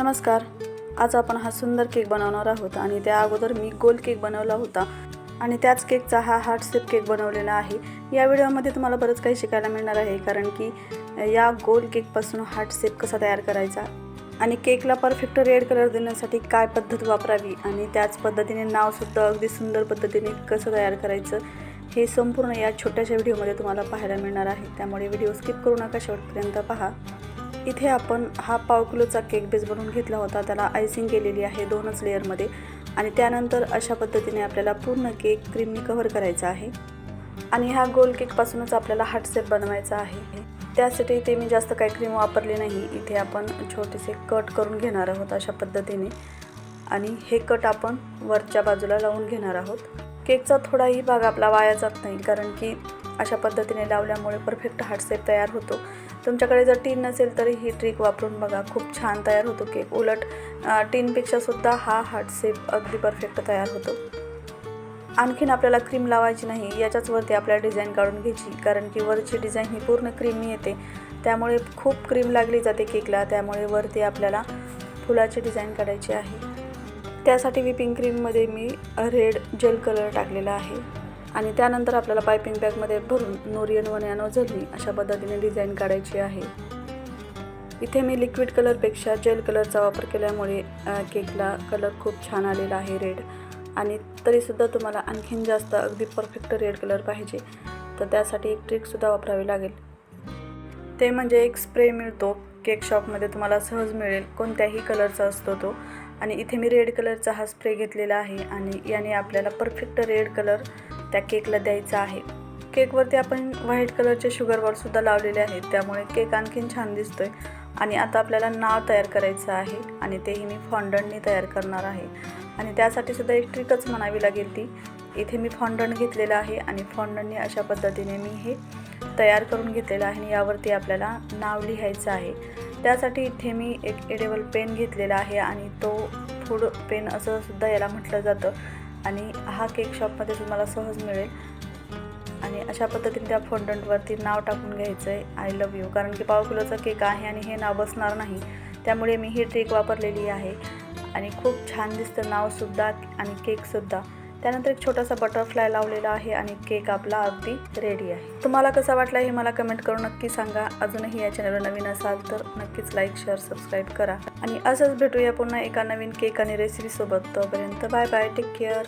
नमस्कार. आज आपण हा सुंदर केक बनवणार आहोत आणि त्या अगोदर मी गोल केक बनवला होता आणि त्याच केकचा हा हार्ट शेप केक बनवलेला आहे. या व्हिडिओमध्ये तुम्हाला बरंच काही शिकायला मिळणार आहे कारण की या गोल केकपासून हार्ट शेप कसा तयार करायचा आणि केकला परफेक्ट रेड कलर देण्यासाठी काय पद्धत वापरावी आणि त्याच पद्धतीने नावसुद्धा अगदी सुंदर पद्धतीने कसं तयार करायचं हे संपूर्ण या छोट्याशा व्हिडिओमध्ये तुम्हाला पाहायला मिळणार आहे. त्यामुळे व्हिडिओ स्किप करू नका शेवटपर्यंत पहा. इथे आपण हा पाव किलोचा केक बेस बनवून घेतला होता. त्याला आयसिंग केलेली आहे दोनच लेअरमध्ये आणि त्यानंतर अशा पद्धतीने आपल्याला पूर्ण केक क्रीमनी कव्हर करायचा आहे. आणि ह्या गोल केकपासूनच आपल्याला हार्ट बनवायचा आहे. त्यासाठी इथे मी जास्त काही क्रीम वापरली नाही. इथे आपण छोटेसे कट करून घेणार आहोत अशा पद्धतीने. आणि हे कट आपण वरच्या बाजूला लावून घेणार आहोत. केकचा थोडाही भाग आपला वाया जात नाही कारण की अशा पद्धतीने लावल्यामुळे परफेक्ट हार्ट तयार होतो. तुमच्याकडे जर टीन नसेल तरी ही ट्रिक वापरून बघा. खूप छान तयार होतो केक. उलट टीनपेक्षासुद्धा हा हार्ट शेप अगदी परफेक्ट तयार होतो. आणखीन आपल्याला क्रीम लावायची नाही याच्याच वरती आपल्याला डिझाईन काढून घ्यायची कारण की वरची डिझाईन ही पूर्ण क्रीमी येते. त्यामुळे खूप क्रीम लागली जाते केकला त्यामुळे वरती आपल्याला फुलाची डिझाईन काढायची आहे. त्यासाठी व्हिपिंग क्रीममध्ये मी रेड जेल कलर टाकलेला आहे. आणि त्यानंतर आपल्याला पायपिंग बॅगमध्ये भरून नोरियन वन या नोझलनी अशा पद्धतीने डिझाईन काढायची आहे. इथे मी लिक्विड कलरपेक्षा जेल कलरचा वापर केल्यामुळे केकला कलर खूप छान आलेला आहे रेड. आणि तरीसुद्धा तुम्हाला आणखीन जास्त अगदी परफेक्ट रेड कलर पाहिजे तर त्यासाठी एक ट्रिकसुद्धा वापरावी लागेल. ते म्हणजे एक स्प्रे मिळतो. केक शॉपमध्ये तुम्हाला सहज मिळेल. कोणत्याही कलरचा असतो तो. आणि इथे मी रेड कलरचा हा स्प्रे घेतलेला आहे आणि याने आपल्याला परफेक्ट रेड कलर त्या केकला द्यायचा आहे. केकवरती आपण व्हाईट कलरचे शुगरवरसुद्धा लावलेले आहेत. त्यामुळे केक आणखीन छान दिसतो आहे आणि आता आपल्याला नाव तयार करायचं आहे आणि तेही मी फॉन्डंटनी तयार करणार आहे. आणि त्यासाठी सुद्धा एक ट्रिकच म्हणावी लागेल ती. इथे मी फॉन्डंट घेतलेला आहे आणि फॉन्डंटने अशा पद्धतीने मी हे तयार करून घेतलेलं आहे आणि यावरती आपल्याला नाव लिहायचं आहे. त्यासाठी इथे मी एक एडेबल पेन घेतलेला आहे आणि तो फूड पेन असं सुद्धा याला म्हटलं जातं. आणि हा केक शॉपमध्ये तुम्हाला सहज मिळेल. आणि अशा पद्धतीने त्या फॉन्डंटवरती नाव टाकून घ्यायचं आहे आय लव्ह यू कारण की पाव किलोचा केक आहे आणि हे नाव बसणार नाही. त्यामुळे मी ही ट्रिक वापरलेली आहे. आणि खूप छान दिसतं नावसुद्धा आणि केकसुद्धा त्यानंतर एक छोटासा बटरफ्लाय लावलेला आहे आणि केक आपला अगदी रेडी आहे. तुम्हाला कसा वाटला हे मला कमेंट करून नक्की सांगा. अजूनही या चॅनलवर नवीन असाल तर नक्कीच लाईक शेअर सबस्क्राईब करा. आणि असंच भेटूया पुन्हा एका नवीन केक आणि रेसिपीसोबत तोपर्यंत बाय बाय टेक केअर